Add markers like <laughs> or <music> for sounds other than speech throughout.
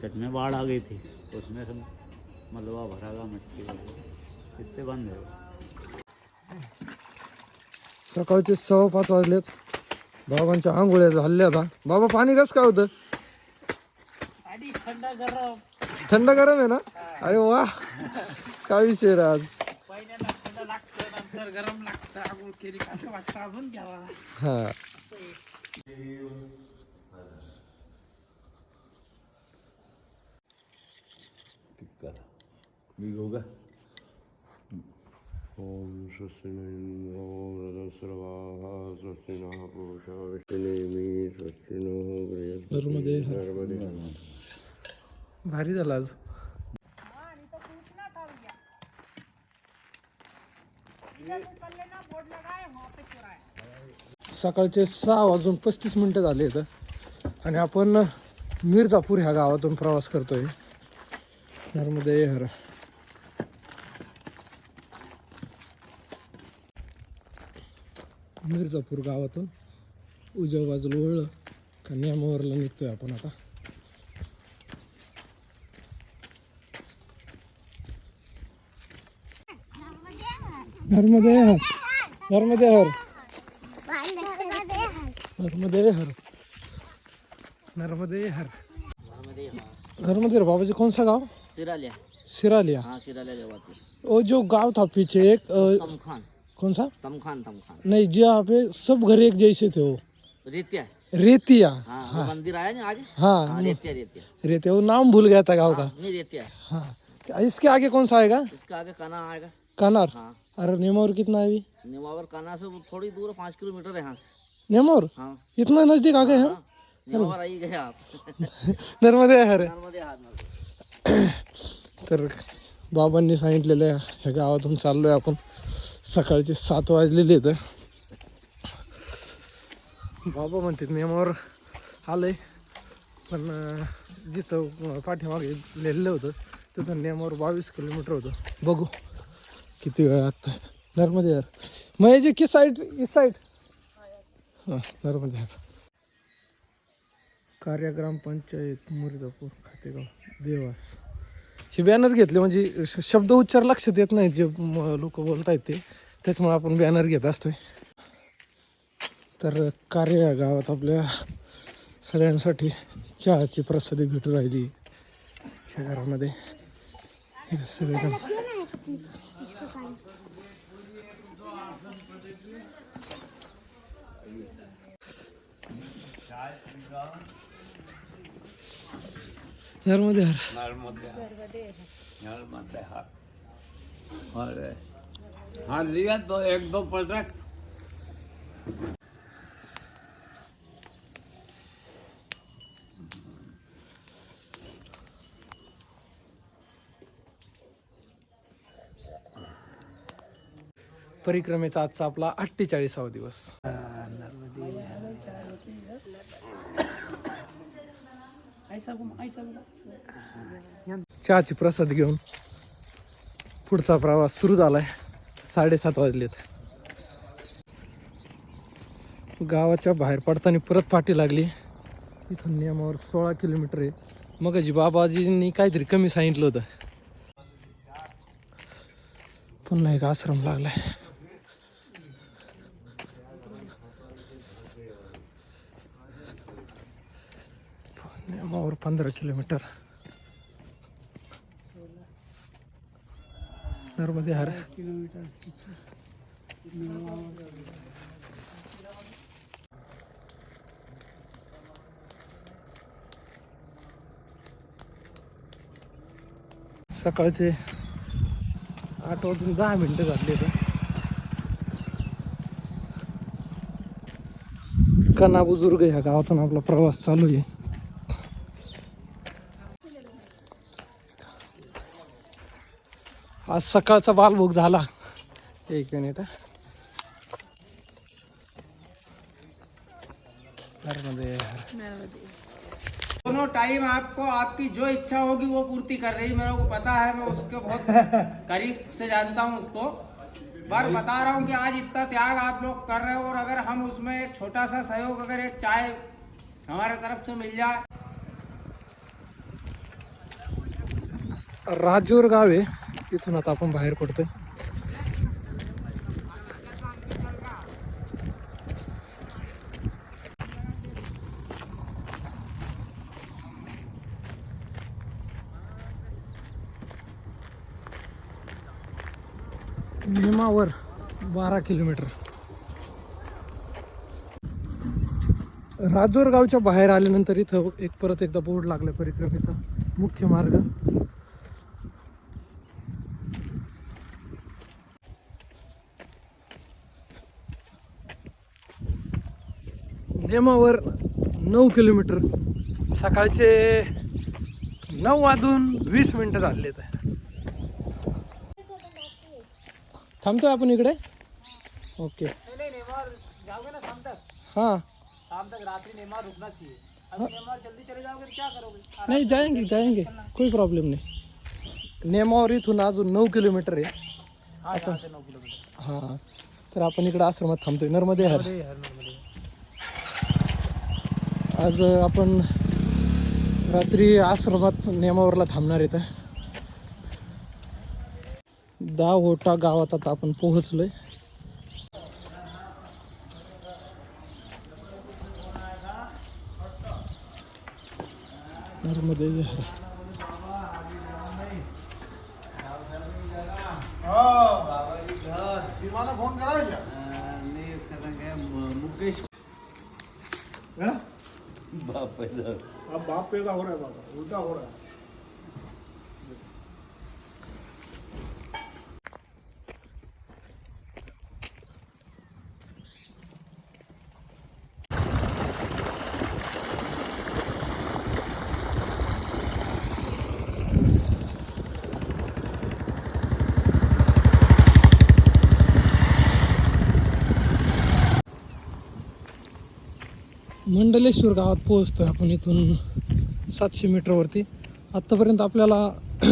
इकसठ में बाढ़ आ गई थी। उसमें सब मलबा भरा गा मिट्टी वगैरह इससे बंद है सकाळचे सव्वा पाच वाजलेत. बाबांच्या आंघोळ्या झाल्या आता बाबा पाणी कसं काय होतं? थंड गरम. थंड गरम आहे ना? अरे वा. काय विषय रे आज? पहिल्यांदा थंड लागतं नंतर गरम लागतं. आगोळ केली अजून घ्यावा. हा. मी घेऊ का ओम विष्णुनेमी भारी झाला आज. सकाळचे सहा वाजून पस्तीस मिनटं झाले आहेत आणि आपण मिर्जापूर ह्या गावातून प्रवास करतोय. नर्मदे हर. मिर्जापूर गावातून उजव्या बाजूला वळलं का निघतोय आपण आता. नर्मदे हर नर्मदे हर नर्मदे हर नर्मदे हर नर्मदे हर बाबा जी कौन सा गांव? सिरालिया. सिरालिया. हाँ सिरालिया वो जो गांव था पीछे एक कौन सा? तमखान तमखान। नहीं जी यहाँ पे सब घर एक जैसे थे वो। रेतिया। रेतिया। हाँ वो मंदिर आया ना आगे? हाँ। हाँ रेतिया रेतिया। रेतिया वो नाम भूल गया था गाँव का। हाँ, नहीं रेतिया। हाँ। इसके आगे कौन सा आएगा? इसका आगे काना आएगा। कानार हाँ। अरे नेमोर कितना है अभी? निमावर काना से थोड़ी दूर है, पाँच किलोमीटर है यहाँ से। नेमोर? हाँ। इतना नज़दीक आ गए हैं हाँ। निमावर आई गए आप। <laughs> नर्मदे हर <coughs> तर बाबांनी सांगितलेलं ह्या गावातून चाललोय आपण सकाळचे सात वाजलेले आहेत. बाबा म्हणतात नेमावर आलंय. पण जिथं पाठीमागे लिहिलेलं होतं तिथं नेमावर बावीस किलोमीटर होतं. बघू किती वेळ लागतं नर्मदे यार. मग याची की साईड की साईड हां नर्मदे यार. कार्य ग्रामपंचायत मुर्दापूर खातेगाव देवास. हे बॅनर घेतले म्हणजे श- शब्द उच्चार लक्षात येत नाहीत जे लोक बोलत आहेत ते. त्याच्यामुळे आपण बॅनर घेत असतोय. तर कार्य या गावात आपल्या सगळ्यांसाठी चहाची प्रसादी भेटू राहिली. या घरामध्ये. इथे सगळेजण. नर्मदे हर। नर्मदे हाँ लिया तो एक दो परिक्रमेचा आजचा आपला अठ्ठेचाळीसावा दिवस. चहाची प्रसाद घेऊन पुढचा प्रवास सुरू झालाय. साडेसात वाजलेत. गावाच्या बाहेर पडताना परत फाटी लागली. इथून नियमावर सोळा किलोमीटर आहे. मग जी बाबाजींनी काहीतरी कमी सांगितलं होतं. पुन्हा एक आश्रम लागलाय. नियमावर पंधरा किलोमीटर नर्मदे हर सकाळचे आठ वाजून दहा मिनटं झाली तर कना बुजुर्ग ह्या गावातून आपला प्रवास चालू आहे आज सकाळचा बालभोग झाला. एक मिनिट हा. दोनों टाइम आपको आपकी जो इच्छा होगी वो पूर्ति कर रही मेरे को पता है मैं उसके बहुत <laughs> करीब से जानता हूँ उसको। पर बता रहा हूँ कि आज इतना त्याग आप लोग कर रहे हो और अगर हम उसमें एक छोटा सा सहयोग अगर एक चाय हमारे तरफ़ से मिल जाए। राजूर गाव आहे इथून आता आपण बाहेर पडतोय. निमावर बारा किलोमीटर. राजोर गावच्या बाहेर आल्यानंतर इथं एक परत एकदा बोर्ड लागला परिक्रमेचा. मुख्य मार्ग. नेमावर नऊ किलोमीटर. सकाळचे नऊ वाजून वीस मिनिटं झाले थांबतोय आपण इकडे? ओके. हाँ. शाम तक रात्रि नेमार रुकना चाहिए अगर नेमार जल्दी चले जाओगे तो क्या करोगे? नाही जाएंगे जाएंगे कोई प्रॉब्लेम नाही. नेमावर इथून अजून नऊ किलोमीटर आहे. हाँ किलोमीटर. हां. तर आपण इकडे आश्रमात थांबतोय. नर्मदे हर. आज आपण रात्री आश्रमात नेमावरला थांबणार इथं. दहा होटा गावात आता आपण पोहोचलोय. नर्मदे पैदा अब बाप पैदा हो रहा है बाबा उल्टा हो रहा है मंडलेश्वर गावात पोहोचतोय आपण इथून सातशे मीटरवरती आत्तापर्यंत आपल्याला <clears throat>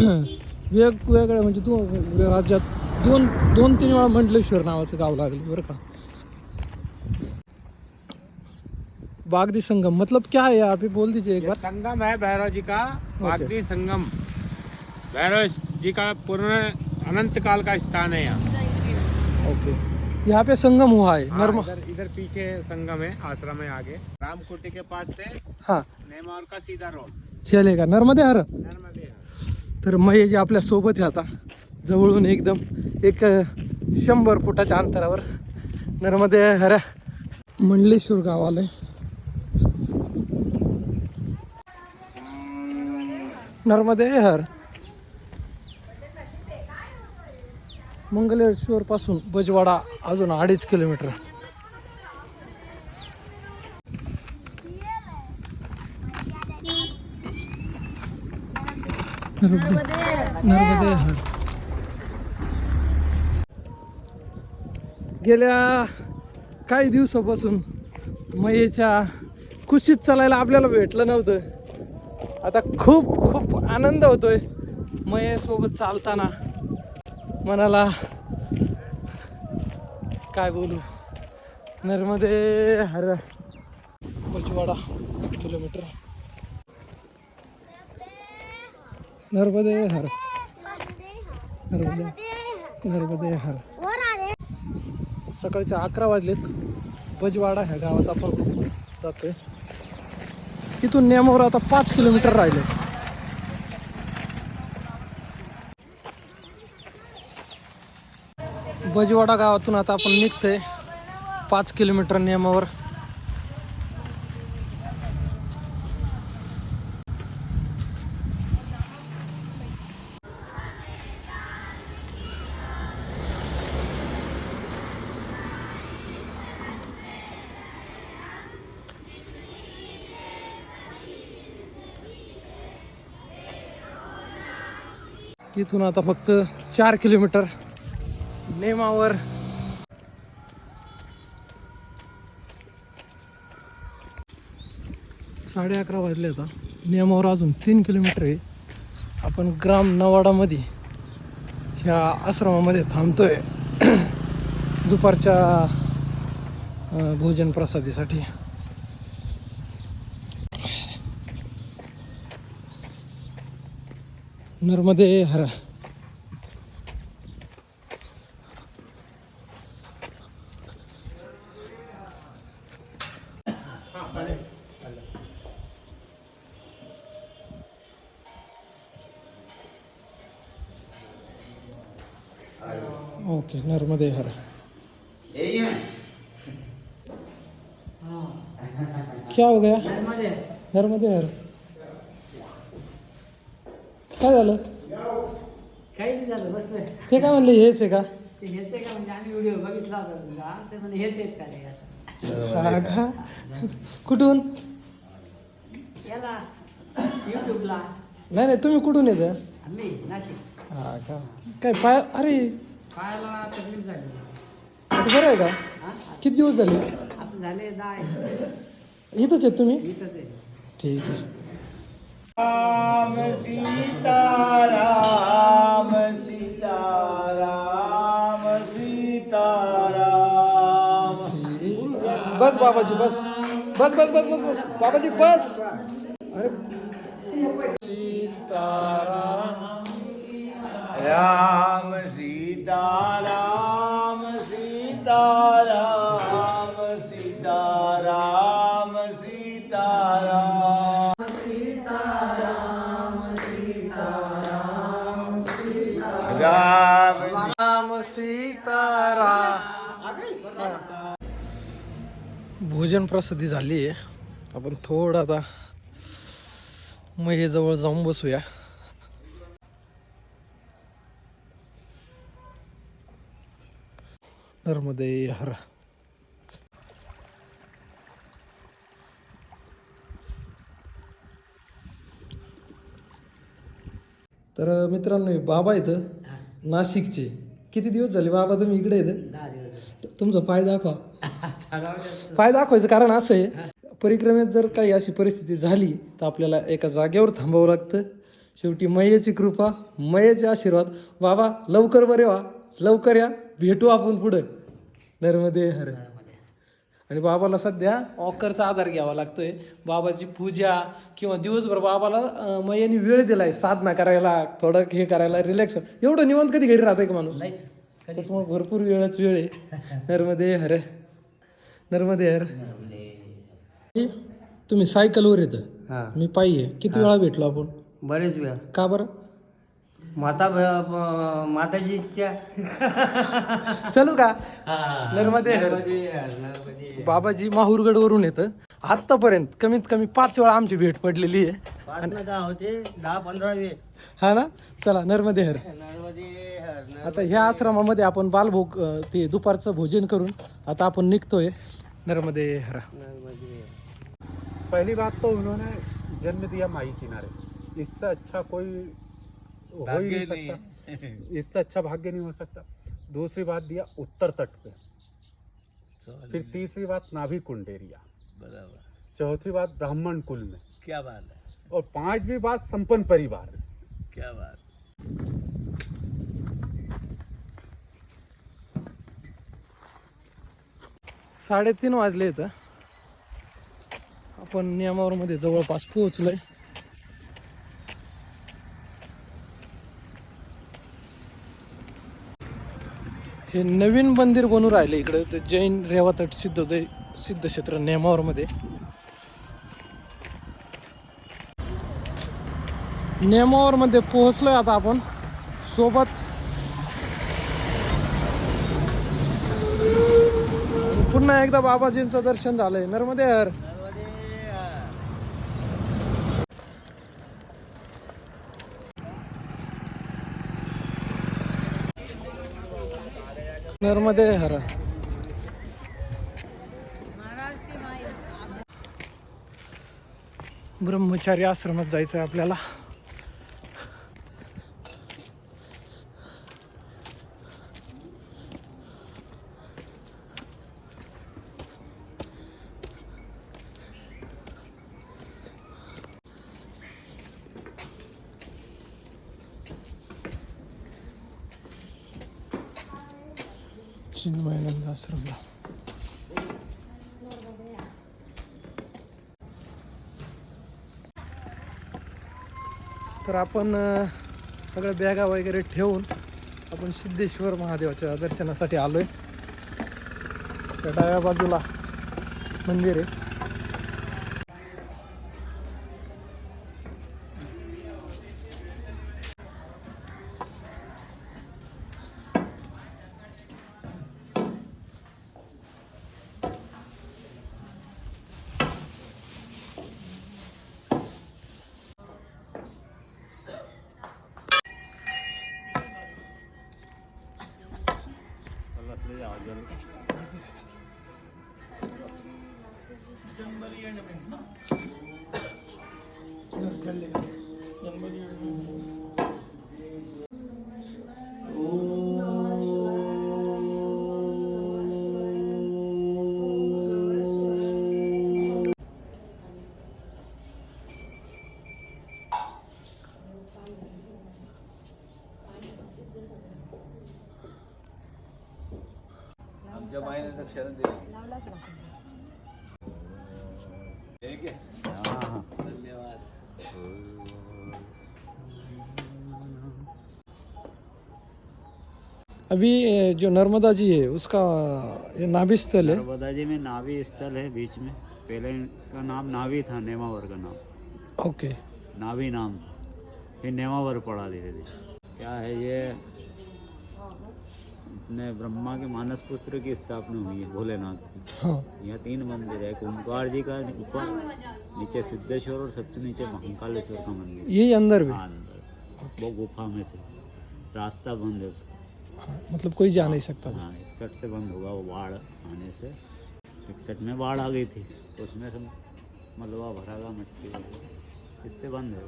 वेगवेगळ्या म्हणजे दोन राज्यात दोन दोन तीन वेळा मंडलेश्वर नावाचं गाव लागले बरं का. बागदी संगम मतलब क्या है आप ही बोल दीजिए एक बार. संगम है भैरव जी का वाग्दी संगम. भैरव जी का पूर्ण अनंत काल का स्थान है यहाँ. ओके यहाँ पे संगम हुआ है नर्म इधर इधर पीछे संगम है आश्रम है आगे। रामकुटी के पास से हाँ। नेमार का सीधा रोड चलेगा नर्मदे हर। नर्मदे तर मये जे आपल्यासोबत आहे आता जवळून एकदम एक शंभर फुटाच्या अंतरावर नर्मदे हर. मंडलेश्वर गाव आलंय. नर्मदे हर. मंगलेश्वरपासून बजवाडा अजून अडीच किलोमीटर. नर्मदे गेल्या काही दिवसापासून मयेच्या कुशीत चालायला आपल्याला भेटलं नव्हतं. आता खूप खूप आनंद होतोय मयेसोबत चालताना. मनाला काय बोलू? नर्मदे हर बजवाडा एक किलोमीटर. नर्मदे हर. नर्मदे. नर्मदे हर. सकाळचे अकरा वाजलेत. बजवाडा ह्या गावात आपण जातोय. इथून नेमावर आता पाच किलोमीटर राहिले बजवाडा गावातून आता आपण निघतोय. पाच किलोमीटर नियमावर. इथून आता फक्त चार किलोमीटर. नेमावर. साडे अकरा वाजले आता. नेमावर अजून तीन किलोमीटर आहे. आपण ग्राम नवाडामध्ये ह्या आश्रमामध्ये थांबतोय. दुपारच्या भोजन प्रसादीसाठी. नर्मदे हरा ओके नर्मदे हरा. क्या हो गया? नर्मदे. हर. काय झालं? काही नाही झालं बसलोय. ते काय म्हणले हेच आहे का? ते हेच आहे का? म्हणजे आम्ही व्हिडिओ बघितला होता तुमचा. ते म्हणजे हेच आहेत का रे असं. का? कुठून? याला युट्यूबला नाही नाही तुम्ही कुठून येत? आम्ही नाशिक. हा का? काय पाय अरे पायाला तकलीफ़ झाली. आता बरं आहे का? हा? किती दिवस झाले? आता झाले दहा एक. इथंच आहेत तुम्ही? इथंच आहे. ठीक आहे. राम सीता राम सीता राम सीता राम. बस बाबाजी बस. बस बस बस बस बस. बाबाजी बस. अरे सीताराम राम सीता राम सीता राम सीता राम सीता राम राम राम सीताराम। भोजन प्रसिद्धी झाली आहे आपण थोडं आता मयेजवळ जाऊन बसूया. नर्मदे हर। तर मित्रांनो बाबा इथं नाशिकचे. किती दिवस झाले बाबा तुम्ही इकडे येतं तुमचा पाय दाखवा. <laughs> पाय दाखवायचं कारण असं आहे परिक्रमेत जर काही अशी परिस्थिती झाली तर आपल्याला एका जागेवर थांबावं लागतं. शेवटी मयेची कृपा मयेचे आशीर्वाद. बाबा लवकर बरे व्हा. लवकर या. भेटू आपण पुढं. नर्मदे हर। आणि बाबाला सध्या ऑकरचा आधार घ्यावा लागतोय. बाबाची पूजा किंवा दिवसभर बाबाला अं, मयेने वेळ दिलाय साधना करायला थोडं हे करायला रिलॅक्स एवढं निवांत कधी घरी राहतंय का माणूस? त्याच्यामुळे भरपूर वेळच वेळ आहे. नर्मदे हर। नर्मदे हर। तुम्ही सायकलवर येत. हा. मी पायी आहे. किती वेळा भेटलो आपण? बरेच वेळा. का बरं? माता माताची इच्छा चलू का? नर्मदे. हर बाबाजी माहूरगड वरून येतं. आतापर्यंत कमीत कमी पाच वेळा आमची भेट पडलेली आहे. दहा होते दहा पंधरा वेळ हा ना? चला नर्मदे हर. नर्मदे हर आता ह्या आश्रमामध्ये आपण बालभोग ते दुपारचं भोजन करून आता आपण निघतोय. नर्मदे हर. पहली बात तो उन्होंने जन्म दिया माई किनारे। इससे अच्छा कोई हो ही नहीं सकता इससे अच्छा भाग्य नहीं हो सकता दूसरी बात दिया उत्तर तट पे फिर तीसरी बात नाभि कुंडेरिया चौथी बात ब्राह्मण कुल में क्या बात है और पांचवी बात संपन्न परिवार में क्या बात साडेतीन वाजले इथं आपण नियमावरमध्ये जवळपास पोहोचलोय हे नवीन मंदिर बनू राहिले इकडं. ते जैन रेवातट सिद्ध सिद्धक्षेत्र नेमावरमध्ये. नेमावरमध्ये पोहोचलोय आता आपण. सोबत पुन्हा एकदा बाबाजींचं दर्शन झालंय. नर्मदे हर. नर्मदे हर. ब्रह्मचारी आश्रमात जायचं आहे आपल्याला. चिन्मयानंद आश्रमला तर आपण सगळ्या बॅगा वगैरे ठेवून आपण सिद्धेश्वर महादेवाच्या दर्शनासाठी आलोय. त्या डाव्या बाजूला मंदिर आहे. धन्यवाद। अभी जो नर्मदा जी है उसका ये नाभि स्थल है? नर्मदा जी में नावी स्थल है बीच में। पहले इसका नाम नावी था नेमावर का नाम। ओके। नावी नाम था। फिर नेमावर पड़ा धीरे धीरे क्या है ये? अपने ब्रह्मा के मानस पुत्र की स्थापना हुई है भोलेनाथ की। हाँ। यहाँ तीन मंदिर है एक ओमकार जी का ऊपर नीचे सिद्धेश्वर और सबसे नीचे महाकालेश्वर का मंदिर। यही अंदर भी? हाँ अंदर। वो गुफा में से। रास्ता बंद है उसका। हाँ, मतलब कोई जा नहीं सकता। हाँ इकसठ से बंद होगा वो बाढ़ आने से। इकसठ में बाढ़ आ गई थी तो उसमें सब मलबा भरा था मिट्टी इससे बंद है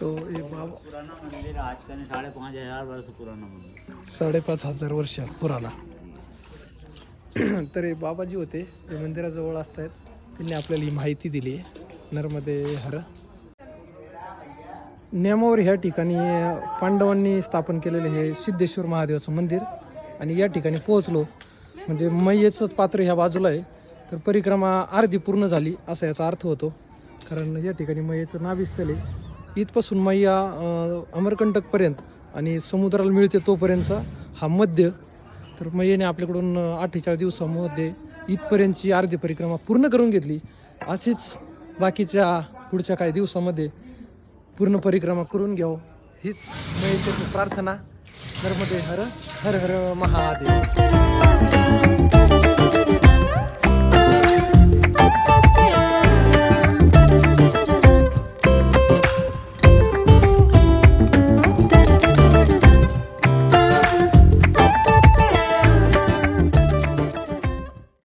तो ये बाबा पुराना मंदिर आज का साढ़े पाँच हजार वर्ष पुराना मंदिर. साडेपाच हजार वर्ष पुराणा तर हे बाबाजी होते. जे मंदिराजवळ असतात त्यांनी आपल्याला ही माहिती दिली आहे. नर्मदे हर. नेमावर ह्या ठिकाणी पांडवांनी स्थापन केलेले हे सिद्धेश्वर महादेवाचं मंदिर. आणि या ठिकाणी पोहोचलो. म्हणजे मैयेचंच पात्र ह्या बाजूला आहे. तर परिक्रमा अर्धी पूर्ण झाली असा याचा अर्थ होतो. कारण या ठिकाणी मैयेचं नाभिस्थल आहे इथपासून मैया अमरकंटकपर्यंत आणि समुद्राला मिळते तोपर्यंतचा हा मध्य. तर मैयाने आपल्याकडून अठ्ठेचाळीस दिवसामध्ये इथपर्यंतची अर्धी परिक्रमा पूर्ण करून घेतली. अशीच बाकीच्या पुढच्या काही दिवसामध्ये पूर्ण परिक्रमा करून घ्यावं. हीच मैयाची प्रार्थना. नर्मदे हर हर हर महादेव.